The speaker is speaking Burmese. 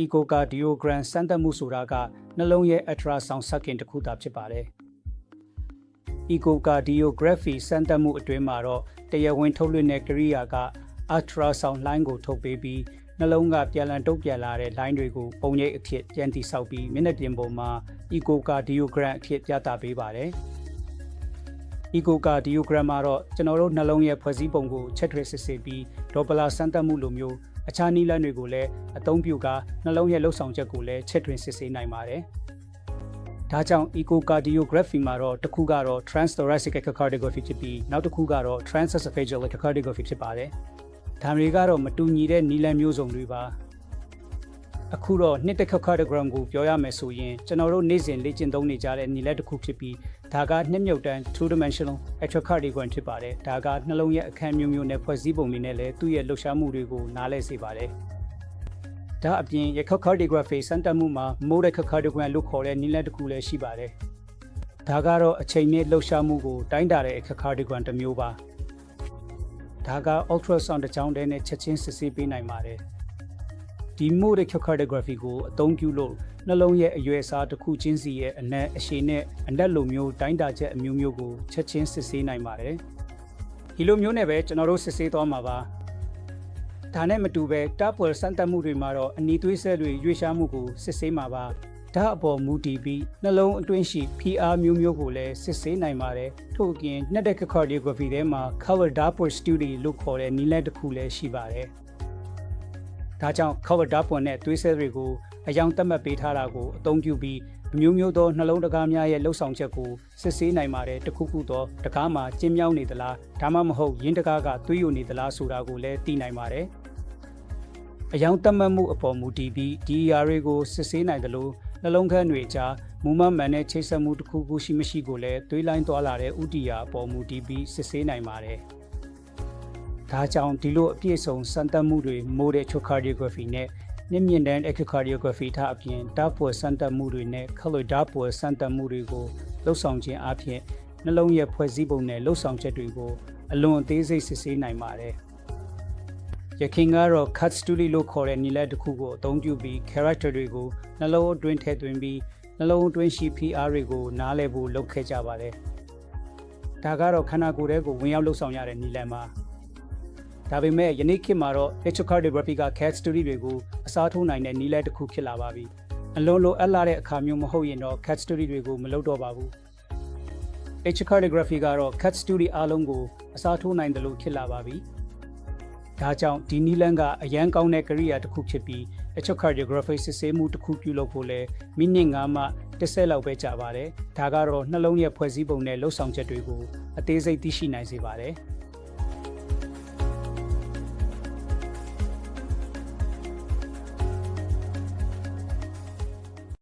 echocardiogram စမ်းသပ်မှုဆိုတာကနှလုံးရဲ့ ultrasound စက္ကင်တစ်ခုသာဖြစ်ပါတယ်။ echocardiography စမ်းသပ်မှုအတွင်းမှာတော့တရားဝင်ထုတ်လွှင့်တဲ့ကိရိယာက ultrasound လိုင်းကိုထုတ်ပေးပြီးနှလုံးကပြန်လည်တုံ့ပြန်လာတဲ့ line တွေကိုပုံရိပ်အဖြစ်ပြန်တည်ဆောက်ပြီးမျက်နှာပြင်ပေါ်မှာ echocardiogram အဖြစ်ပြသပေးပါတယ်။ echocardiogram မှာတော့ကျွန်တော်တို့နှလုံးရဲ့ဖွဲ့စည်းပုံကိုချက်ထွေစစ်ဆေးပြီးဒေါ်ပလာစမ်းသပ်မှုလိုမျိုး အခြားနည်းလမ်းတွေကိုလည်းအသုံးပြုကာနှလုံးရဲ့လှုပ်ဆောင်ချက်ကိုလည်းချက်ထွင်စစ်ဆေးနိုင်ပါတယ်။ဒါကြောင့် echocardiography မှာတော့တစ်ခုကတော့ transthoracic echocardiography ဖြစ်ပြီးနောက်တစ်ခုကတော့ transesophageal echocardiography ဖြစ်ပါတယ်။ဒါတွေကတော့မတူညီတဲ့နည်းလမ်းမျိုးစုံတွေပါ။ အခုတော့နှစ်တ echocardiogram ကိုပြောရမယ်ဆိုရင်ကျွန်တော်တို့နေ့စဉ်လေ့ကျင့်သုံးနေကြတဲ့နည်းလမ်းတစ်ခုဖြစ်ပြီးဒါကနှစ်မြုပ်တန်း two dimensional electrocardiogram ဖြစ်ပါတယ်ဒါကနှလုံးရဲ့အခန်းမျိုးမျိုးနဲ့ဖွဲ့စည်းပုံတွေနဲ့လည်းသူ့ရဲ့လှုပ်ရှားမှုတွေကိုနားလည်စေပါတယ်ဒါအပြင် echocardiography စမ်းသပ်မှုမှာ mode echocardiogram လို့ခေါ်တဲ့နည်းလမ်းတစ်ခုလည်းရှိပါတယ်ဒါကတော့အချိန်နဲ့လှုပ်ရှားမှုကိုတိုင်းတာတဲ့ echocardiogram တစ်မျိုးပါဒါက ultrasound တစ်ကြောင်းတည်းနဲ့ချက်ချင်းစစ်ဆေးပေးနိုင်ပါတယ် ဒီ mode echocardiogram ကိုအသုံးပြုလို့နှလုံးရဲ့အရွယ်အစားတစ်ခုချင်းစီရဲ့အနက်အရှည်နဲ့အနက်လိုမျိုးတိုင်းတာချက်အမျိုးမျိုးကိုချက်ချင်းစစ်ဆေးနိုင်ပါတယ်။ဒီလိုမျိုးနဲ့ပဲကျွန်တော်တို့စစ်ဆေးသွားမှာပါ။ဒါနဲ့မတူပဲတပ်ပွဲစမ်းသပ်မှုတွေမှာတော့အနီသွေးဆက်တွေရွေ့ရှားမှုကိုစစ်ဆေးမှာပါ။ဓာတ်အပေါ်မူတည်ပြီးနှလုံးအတွင်းရှိ PR မျိုးမျိုးကိုလည်းစစ်ဆေးနိုင်ပါတယ်။ထို့အပြင် network cardiography ထဲမှာ cover Doppler study လို့ခေါ်တဲ့နည်းလမ်းတစ်ခုလည်းရှိပါတယ်။ ဒါကြောင့် cover Doppler နဲ့သွေးဆက်တွေကိုအယောင်သတ်မှတ်ပေးထားတာကိုအသုံးပြုပြီးအမျိုးမျိုးသောနှလုံးတကားများရဲ့လှုပ်ဆောင်ချက်ကိုစစ်ဆေးနိုင်ပါတယ်တခုခုသောတကားမှာကျင်းမြောင်းနေသလားဒါမှမဟုတ်ရင်းတကားကသွေးယိုနေသလားဆိုတာကိုလည်းသိနိုင်ပါတယ်အယောင်သတ်မှတ်မှုအပေါ်မူတည်ပြီးဒီအရာတွေကိုစစ်ဆေးနိုင်တယ်လို့နှလုံးခန်းတွေကြားမူမမှန်တဲ့ချိတ်ဆက်မှုတစ်ခုခုရှိမရှိကိုလည်းသွေးလိုင်းသွားလာတဲ့ဥတီယာအပေါ်မူတည်ပြီးစစ်ဆေးနိုင်ပါတယ် ဒါကြောင့်ဒီလိုအပြည့်စုံစမ်းသပ်မှုတွေ model echocardiography နဲ့မြင့်မြင့်တန်း echocardiography ထားအပြင်ဓာတ်ပေါ်စမ်းသပ်မှုတွေနဲ့ခလုဓာတ်ပေါ်စမ်းသပ်မှုတွေကိုလှုပ်ဆောင်ခြင်းအပြင်နှလုံးရဲ့ဖွဲ့စည်းပုံနဲ့လှုပ်ဆောင်ချက်တွေကိုအလွန်အသေးစိတ်စစ်ဆေးနိုင်ပါတယ်။ရခင်ကတော့ cut study လို့ခေါ်တဲ့နည်းလမ်းတစ်ခုကိုအသုံးပြုပြီး character တွေကိုနှလုံးအတွင်းထည့်သွင်းပြီးနှလုံးအတွင်းရှိ PR တွေကိုနားလည်ဖို့လုပ်ခဲ့ကြပါတယ်။ဒါကတော့ခန္ဓာကိုယ်ထဲကိုဝင်ရောက်လှုပ်ဆောင်ရတဲ့နည်းလမ်းပါ။ ဒါပေမဲ့ယနေ့ခေတ်မှာတော့ echocardiography က CAT study တွေကိုအစားထိုးနိုင်တဲ့နည်းလမ်းတစ်ခုဖြစ်လာပါပြီ။အလွန်လိုအပ်လာတဲ့အခါမျိုးမဟုတ်ရင်တော့ CAT study တွေကိုမလုပ်တော့ပါဘူး။ echocardiography ကတော့ CAT study အားလုံးကိုအစားထိုးနိုင်တယ်လို့ဖြစ်လာပါပြီ။ဒါကြောင့်ဒီနည်းလမ်းကအရန်ကောင်းတဲ့ကိရိယာတစ်ခုဖြစ်ပြီး echocardiography စစ်ဆေးမှုတစ်ခုပြုလုပ်ဖို့လဲမိနစ်9မှ10လောက်ပဲကြာပါတယ်။ဒါကတော့နှလုံးရဲ့ဖွဲ့စည်းပုံနဲ့လှုပ်ဆောင်ချက်တွေကိုအသေးစိတ်သိရှိနိုင်စေပါတယ်။